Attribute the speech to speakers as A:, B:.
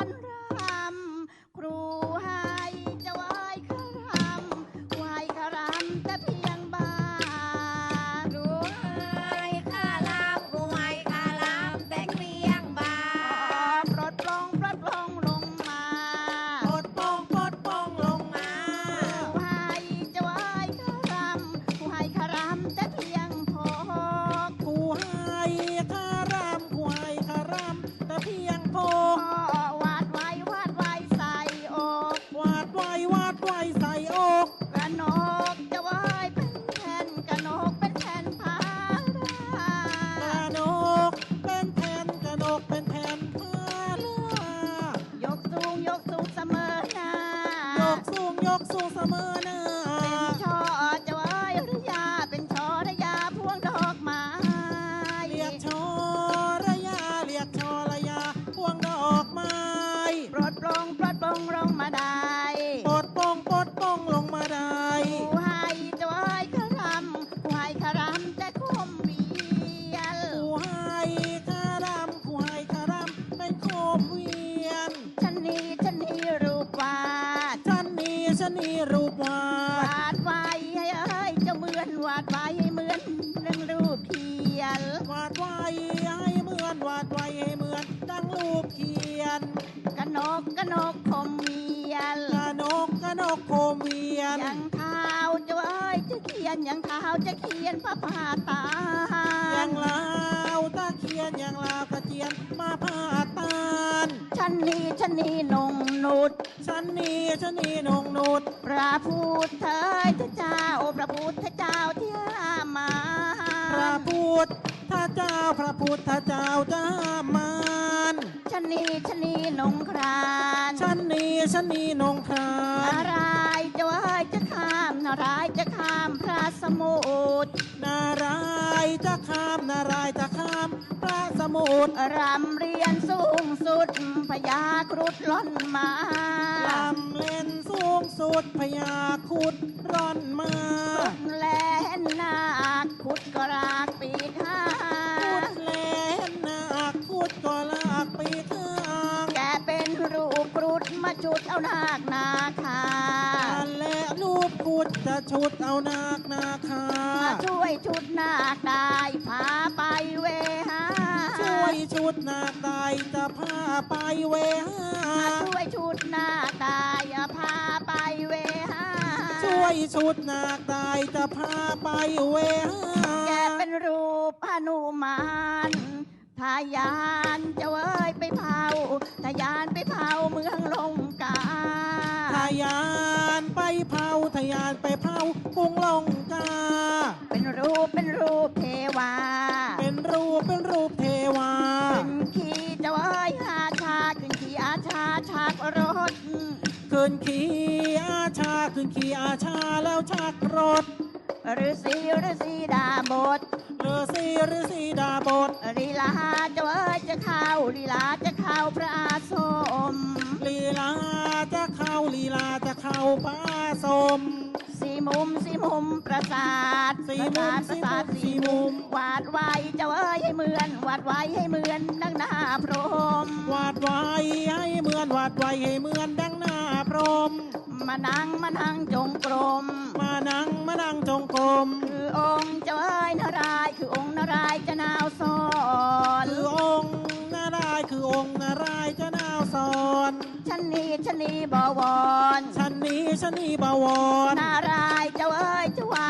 A: อน ย
B: ก
A: สูงเสมอหน้า
C: เป็
A: นช่อ ก
C: ระ
A: น
C: กกระ
A: นกคมเวียน
C: กระนกกระนกโคมเวียน
A: ยังเท้าจะเอ้ยจะเขียนยังเท้าจะเขียนพระพาตา
C: ยังลาวตะเคียนยังลาวกระเจียนมาพาตาน
A: ฉันนี้ฉันนี้นงนุษ
C: ฉันนี้ฉันนี้นงนุด
A: พระพุทธเจ้าพระพุทธเจ้าที่ห้ามมา
C: พระพุทธ เจ้าพระพุทธเจ้าจะมาน
A: ฉันนี้ฉันนี้นงคราน
C: ฉันนี้ฉันนี้นงคราน
A: นารายณ์จะเอ้ยจะข้ามนารายณ์จะข้ามพระสมุทร
C: นารายณ์จะข้ามนารายณ์จะข้ามพระสมุทร
A: รำเรียนสูงสุดพญาครุฑล้นมา
C: ลำเล่นสูงสุดพญาคุดร่อนมา
A: แลา
C: นาค
A: นาคา
C: นั่นแหละรูปคุดจะชุดเอานาคนาคา
A: มาช่วยชุดนาคได้พาไปเวหา
C: ช่วยชุดนาคได้จะพาไปเวหา
A: มาช่วยชุดนาคได้พาไปเวหา
C: ช่วยชุดนาคได้จะพาไปเวหา
A: แกเป็นรูปหนุมานทายานจะเว้ยไปเผาทายานไปเผาเมือง
C: เผาทะยานไปเผากรุงลงกา
A: เป็นรูปเป็นรูปเทวา
C: เป็นรูปเป็นรูปเทวา
A: ขึ้นขี่จะเว้ยอาชาขึ้นขี่อาชาชักรถ
C: ขึ้นขี่อาชาขึ้นขี่อาชาแล้วชักรถ
A: ฤาษีฤาษีดาบท
C: ฤาษีฤาษีดาบท
A: ลีลาจะเว้ยจะเข้าลีลาจะเข้าพระอาสม
C: ลีลาจะเข้า ลีลาจะเข้าป้าสม
A: สีมุมสีมุมประสาท
C: สี่มุม
A: ประสาท
C: สี่มุม
A: วาดไว้จะเว้ยให้เหมือน วาดไว้ให้เหมือนนังหน้าพรหม
C: วาดไว้ให้เหมือนวาดไว้ให้เหมือนดังหน้าพรหม
A: มานั่งมานั่งจงกรม
C: มานั่งมานั่งจงกรม
A: คือองค์จะเว้ยนารายณ์คือองค์นารายณ์จะนาวสอน
C: คือองค์
A: นนี้ชันนี้บวร
C: ชันนี้ชันนี้บวร
A: นารายณ์จะเว้ยจะวางนารายณ์จะวางส